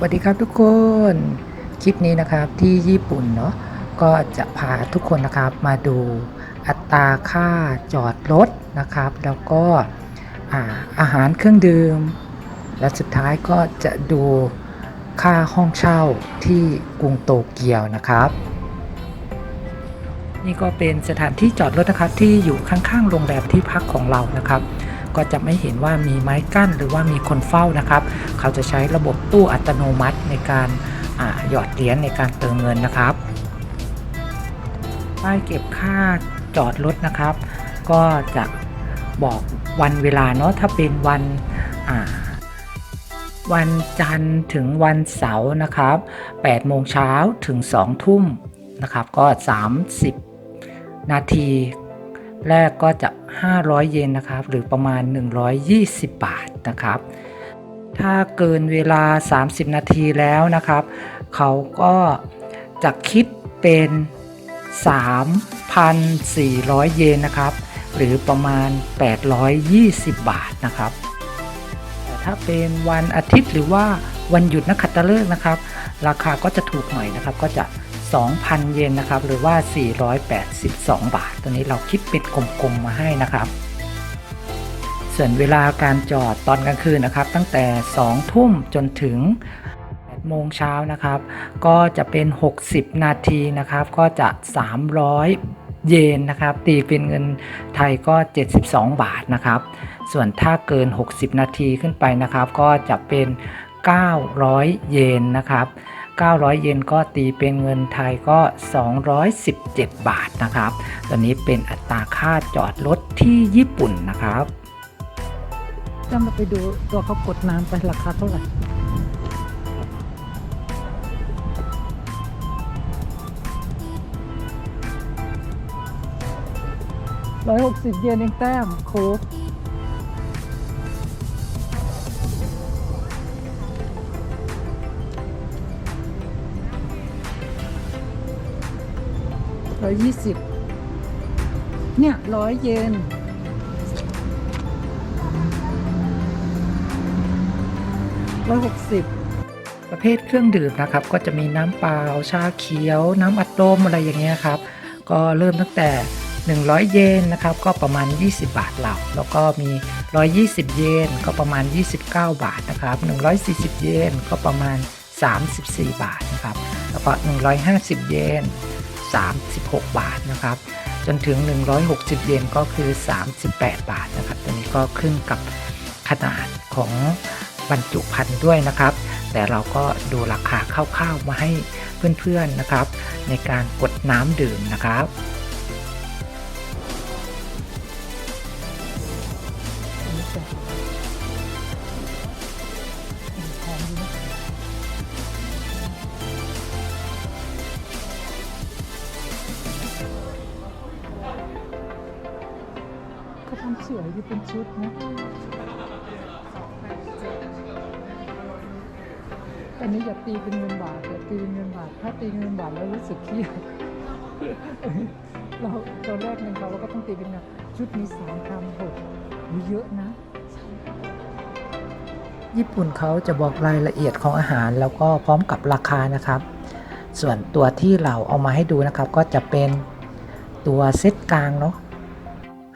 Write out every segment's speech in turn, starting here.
สวัสดีครับทุกคน คลิปนี้นะครับที่ญี่ปุ่นเนาะก็จะพาทุกคนนะครับมาดูอัตราค่าจอดรถนะครับ แล้วก็อาอาหารเครื่องดื่ม และสุดท้ายก็จะดูค่าห้องเช่าที่กรุงโตเกียวนะครับ นี่ก็เป็นสถานที่จอดรถนะครับที่อยู่ข้างๆโรงแรมที่พักของเรานะครับ ก็จะไม่เห็นว่ามีไม้กั้นหรือว่ามีคนเฝ้านะครับ เขาจะใช้ระบบตู้อัตโนมัติในการหยอดเหรียญในการเติมเงินนะครับป้ายเก็บค่าจอดรถนะครับ ก็จะบอกวันเวลาเนาะถ้าเป็นวันวันจันทร์ถึงวันเสาร์นะครับ8โมงเช้าถึง 2 ทุ่มนะครับ ก็ 30 นาที แรกก็จะ 500 เยนนะครับ หรือประมาณ 120 บาทนะครับ ถ้าเกินเวลา 30 นาทีแล้วนะครับ เขาก็จะคิดเป็น 3,400 เยนนะครับ หรือประมาณ 820 บาทนะครับแต่ถ้าเป็นวันอาทิตย์หรือว่าวันหยุดนักขัตฤกษ์นะครับ ราคาก็จะถูกหน่อยนะครับก็จะ 2,000 เยนนะครับ หรือว่า 482 บาท ตัวนี้เราคิดเป็นกลมๆมาให้นะครับ ส่วนเวลาการจอดตอนกลางคืนนะครับ ตั้งแต่ 2 ทุ่มจนถึง8โมงเช้านะครับ ก็จะเป็น 60 นาทีนะครับ ก็จะ 300 เยนนะครับ ตีเป็นเงินไทยก็ 72 บาทนะครับ ส่วนถ้าเกิน 60 นาทีขึ้นไปนะครับ ก็จะเป็น 900 เยนนะครับ 900 เยนก็ตีเป็นเงินไทยก็ 217 บาทนะครับตัวนี้เป็นอัตราค่าจอดรถที่ญี่ปุ่นนะครับจะมาไปดูตัวเขากดน้ำไปราคาเท่าไหร่ร้อยหกสิบเยนเองแต้มโค้ก ร้อยยี่สิบเนี่ยร้อยเยนร้อยหกสิบประเภทเครื่องดื่มนะครับ ก็จะมีน้ำเปล่า ชาเขียว น้ำอัดลมอะไรอย่างเงี้ยครับ ก็เริ่มตั้งแต่ 100 เยนนะครับ ก็ประมาณ 20 บาทเหล่าแล้วก็มี 120 เยนก็ประมาณ 29 บาทนะครับ 140 เยนก็ประมาณ 34 บาทนะครับ แล้วก็ 150 เยน 36 บาทนะครับ จนถึง 160 เยนก็คือ 38 บาทนะครับ ตัวนี้ก็ขึ้นกับขนาดของบรรจุภัณฑ์ด้วยนะครับ แต่เราก็ดูราคาคร่าวๆมาให้เพื่อนๆนะครับ ในการกดน้ำดื่มนะครับ เขาทำสวยดีเป็นชุดนะอันนี้อย่าตีเป็นเงินบาทอย่าตีเป็นเงินบาท ถ้าตีเงินบาทแล้วรู้สึกเครียดเราตอนแรกเงินเขาเราก็ต้องตีเป็นเงินชุดนี้สามพันหกเยอะนะ ญี่ปุ่นเขาจะบอกรายละเอียดของอาหารแล้วก็พร้อมกับราคานะครับ ส่วนตัวที่เราเอามาให้ดูนะครับ ก็จะเป็นตัวเซตกลางเนาะ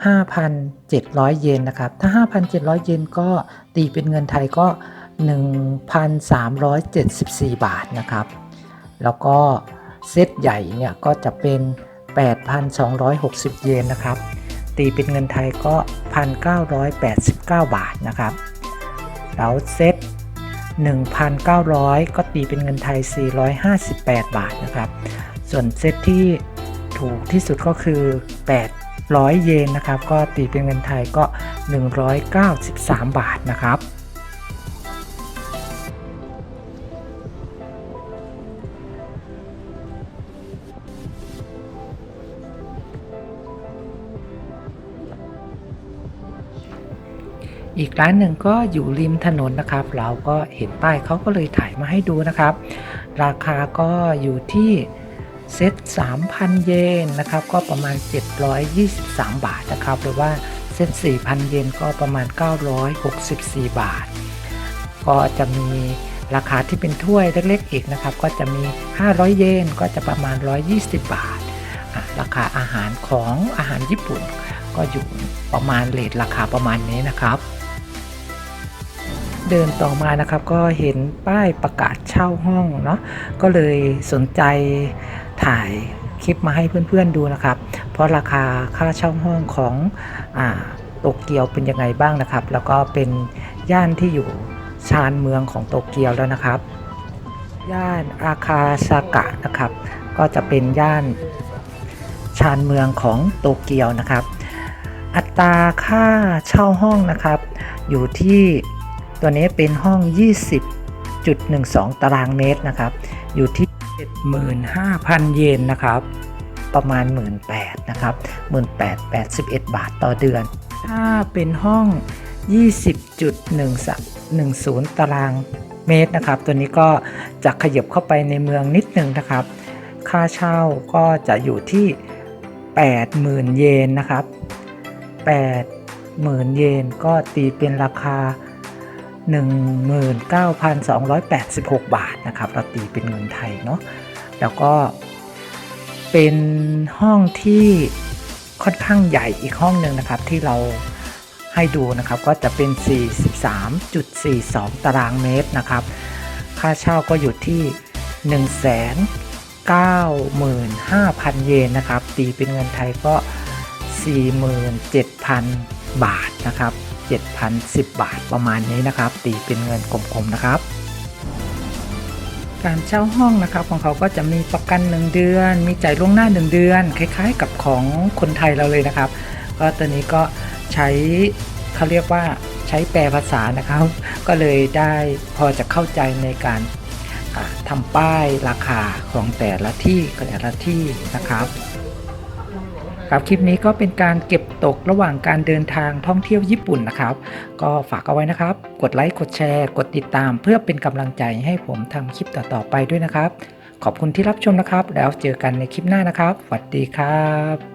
5,700 เยนนะครับ ถ้า 5,700 เยนก็ตีเป็นเงินไทยก็ 1,374 บาทนะครับ แล้วก็เซตใหญ่เนี่ยก็จะเป็น 8,260 เยนนะครับ ตีเป็นเงินไทยก็ 1,989 บาทนะครับ แล้วเซต1,900 ก็ตีเป็นเงินไทย 458 บาทนะครับ ส่วนเซตที่ถูกที่สุดก็คือ 800 เยนนะครับ ก็ตีเป็นเงินไทยก็ 193 บาทนะครับอีกร้านหนึ่งก็อยู่ริมถนนนะครับ เราก็เห็นป้ายเขาก็เลยถ่ายมาให้ดูนะครับ ราคาก็อยู่ที่ เซ็ต3,000 เยนนะครับ ก็ประมาณ 723 บาทนะครับ หรือว่าเซ็ต4,000 เยนก็ประมาณ 964 บาท ก็จะมีราคาที่เป็นถ้วยเล็กๆอีกนะครับ ก็จะมี 500 เยนก็จะประมาณ 120 บาท ราคาอาหารของอาหารญี่ปุ่น ก็อยู่ประมาณเลทราคาประมาณนี้นะครับ เดินต่อมานะครับก็เห็นป้ายประกาศเช่าห้องเนาะก็เลยสนใจ ถ่ายคลิปมาให้เพื่อนๆดูนะครับ เพราะราคาค่าเช่าห้องของโตเกียวเป็นยังไงบ้างนะครับ แล้วก็เป็นย่านที่อยู่ชานเมืองของโตเกียวแล้วนะครับ ย่านอาคาซากะนะครับ ก็จะเป็นย่านชานเมืองของโตเกียวนะครับ อัตราค่าเช่าห้องนะครับ อยู่ที่ตัวนี้เป็นห้อง 20.12 ตารางเมตรนะครับ อยู่ที่ 75,000 เยนนะครับ ประมาณ 18,000นะครับ18,081 บาทต่อเดือน ถ้าเป็นห้อง 20.10ตารางเมตรนะครับ ตัวนี้ก็จะขยับเข้าไปในเมืองนิดหนึ่งนะครับ ค่าเช่าก็จะอยู่ที่ 80,000 เยนนะครับ 80,000 เยนก็ตีเป็นราคา 19,286 บาทนะครับเราตีเป็นเงินไทยเนาะแล้วก็เป็นห้องที่ค่อนข้างใหญ่อีกห้องหนึ่งนะครับที่เราให้ดูนะครับก็จะเป็น 43.42 ตารางเมตรนะครับ ค่าเช่าก็อยู่ที่ 195,000 เยนนะครับ ตีเป็นเงินไทยก็ 47,000 บาทนะครับ 7,010 บาทประมาณนี้นะครับ ตีเป็นเงินกลมๆนะครับ การเช่าห้องนะครับของเขาก็จะมีประกัน 1 เดือน มีจ่ายล่วงหน้า 1 เดือน คล้ายๆกับของคนไทยเราเลยนะครับ ก็ตัวนี้ก็ใช้เขาเรียกว่าใช้แปลภาษานะครับ ก็เลยได้พอจะเข้าใจในการทำป้ายราคาของแต่ละที่แต่ละที่นะครับ ครับคลิปนี้ก็เป็นการเก็บตกระหว่างการเดินทางท่องเที่ยวญี่ปุ่นนะครับ ก็ฝากเอาไว้นะครับ กดไลค์กดแชร์ กดติดตาม เพื่อเป็นกำลังใจให้ผมทำคลิปต่อๆไปด้วยนะครับ ขอบคุณที่รับชมนะครับ แล้วเจอกันในคลิปหน้านะครับสวัสดีครับ